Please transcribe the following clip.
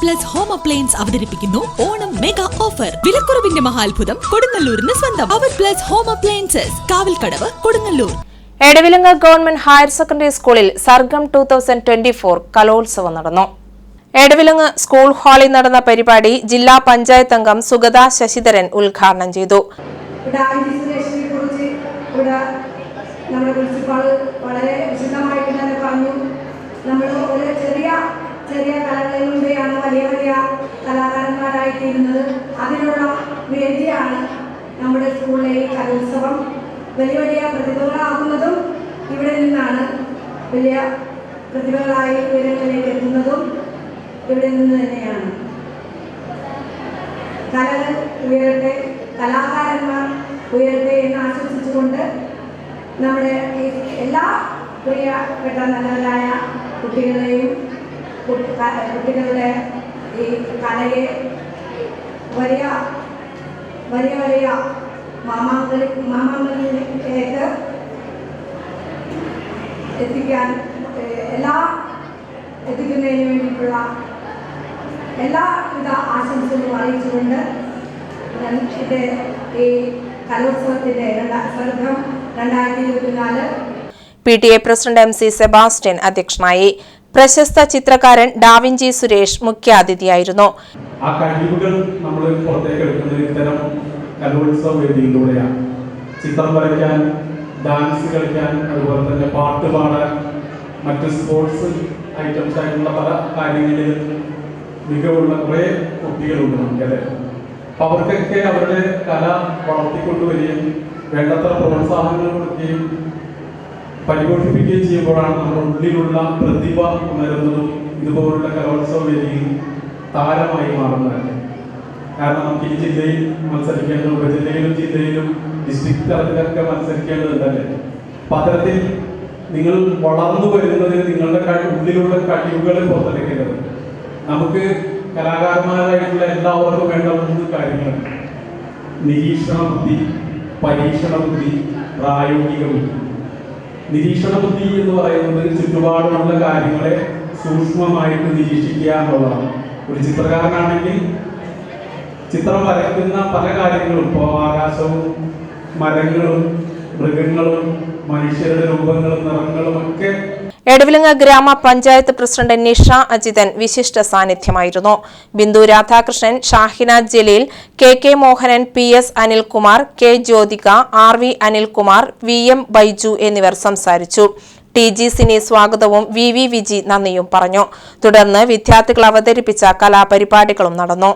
Plus home appliance അവതരിപ്പിക്കുന്നു. Onam mega offer വിലക്കുറവിന്റെ മഹാത്ഭുതം കൊടുങ്ങല്ലൂരിന് സ്വന്തം. അവർ plus home appliances Kavalkadavu Kodungallur. Edavilanga government higher secondary സ്കൂളിൽ Sargam two thousand twenty four കലോത്സവം നടന്നു. എടവിലങ്ങ് സ്കൂൾ ഹാളിൽ നടന്ന പരിപാടി ജില്ലാ പഞ്ചായത്ത് അംഗം സുഗത ശശിധരൻ ഉദ്ഘാടനം ചെയ്തു. നമ്മുടെ പ്രിൻസിപ്പാൾ വളരെ വിശദമായിട്ട് തന്നെ പറഞ്ഞു. നമ്മൾ ഒരു ചെറിയ ചെറിയ കലകളിലൂടെയാണ് വലിയ വലിയ കലാകാരന്മാരായി തീരുന്നത്. അതിനുള്ള വേദിയാണ് നമ്മുടെ സ്കൂളിലെ ഈ കലോത്സവം. വലിയ വലിയ പ്രതിഭകളാകുന്നതും ഇവിടെ നിന്നാണ് വലിയ പ്രതിഭകളായി ഉയരങ്ങളിലേക്ക് എത്തുന്നതും ഇവിടെ നിന്ന് തന്നെയാണ്. കലകൾ ഉയരട്ടെ കലാകാരന്മാർ ഉയരട്ടെ എന്ന് ആശംസിച്ചുകൊണ്ട് നമ്മുടെ എല്ലാ പ്രിയപ്പെട്ട നല്ലവരായ കുട്ടികളെയും കുട്ടികളുടെ ഈ കലയെ വലിയ വലിയ വലിയ മാമാങ്കളിൽ മാമാങ്കലിലേക്ക് എത്തിക്കാൻ എല്ലാ എത്തിക്കുന്നതിന് വേണ്ടിയിട്ടുള്ള എല്ലാവിധ ആശംസകളും അറിയിച്ചുകൊണ്ട് എന്റെ ഈ കലോത്സവത്തിന്റെ രണ്ടാ രണ്ടായിരത്തി ഇരുപത്തിനാല് P T A president M C Sebastian അധ്യക്ഷനായി. പ്രശസ്ത ചിത്രകാരൻ ഡാവിഞ്ചി സുരേഷ് മുഖ്യാതിഥിയായിരുന്നു. ആ കഴിവുകൾ നമ്മൾ പുറത്തേക്ക് എടുക്കുന്നത് ഇത്തരം കലോത്സവ വേദിയിലൂടെയാണ് ചിത്രം വരയ്ക്കാൻ ഡാൻസ് കളിക്കാൻ അതുപോലെ തന്നെ പാട്ട് പാടാൻ മറ്റ് സ്പോർട്സ് ഐറ്റംസ് ആയിട്ടുള്ള പല കാര്യങ്ങളിൽ മികവുള്ള കുറേ കുട്ടികളുണ്ട് നമുക്കല്ലേ അപ്പം അവർക്കൊക്കെ അവരുടെ കല വളർത്തിക്കൊണ്ടുവരികയും വേണ്ടത്ര പ്രോത്സാഹനങ്ങൾ കൊടുക്കുകയും പരിപോഷിപ്പിക്കുകയും ചെയ്യുമ്പോഴാണ് നമ്മുടെ ഉള്ളിലുള്ള പ്രതിഭ ഉണരുന്നതും ഇതുപോലുള്ള കലോത്സവ വേദിയിൽ താരമായി മാറുന്നത് കാരണം നമുക്ക് ഈ ജില്ലയിൽ മത്സരിക്കേണ്ടത് ഉപജില്ലയിലും ജില്ലയിലും ഡിസ്ട്രിക്ട് തലത്തിലൊക്കെ മത്സരിക്കേണ്ടതുണ്ടല്ലേ പത്രത്തിൽ നിങ്ങൾ വളർന്നു വരുന്നതിന് നിങ്ങളുടെ ഉള്ളിലുള്ള കഴിവുകൾ പുറത്തെടുക്കേണ്ടത് നമുക്ക് കലാകാരന്മാരായിട്ടുള്ള എല്ലാവർക്കും വേണ്ട മൂന്ന് കാര്യങ്ങളുണ്ട്. നിരീക്ഷണ ബുദ്ധി പരീക്ഷണ ബുദ്ധി പ്രായോഗിക ബുദ്ധി. നിരീക്ഷണ ബുദ്ധി എന്ന് പറയുന്നത് ചുറ്റുപാടുമുള്ള കാര്യങ്ങളെ സൂക്ഷ്മമായിട്ട് നിരീക്ഷിക്കുക എന്നുള്ളതാണ്. ഒരു ചിത്രകാരനാണെങ്കിൽ ചിത്രം വരയ്ക്കുന്ന പല കാര്യങ്ങളും ഇപ്പോൾ ആകാശവും മരങ്ങളും മൃഗങ്ങളും മനുഷ്യരുടെ രൂപങ്ങളും നിറങ്ങളും ഒക്കെ എടവിലങ്ങ് ഗ്രാമപഞ്ചായത്ത് പ്രസിഡന്റ് നിഷ അജിതൻ വിശിഷ്ട സാന്നിധ്യമായിരുന്നു. Bindu Radhakrishnan Shahina Jaleel K K Mohanan P S Anilkumar K Jyothika R V Anilkumar V M Baiju എന്നിവർ സംസാരിച്ചു. ടി ജി സിനി സ്വാഗതവും വി വി വിജി നന്ദിയും പറഞ്ഞു. തുടർന്ന് വിദ്യാർത്ഥികൾ അവതരിപ്പിച്ച കലാപരിപാടികളും നടന്നു.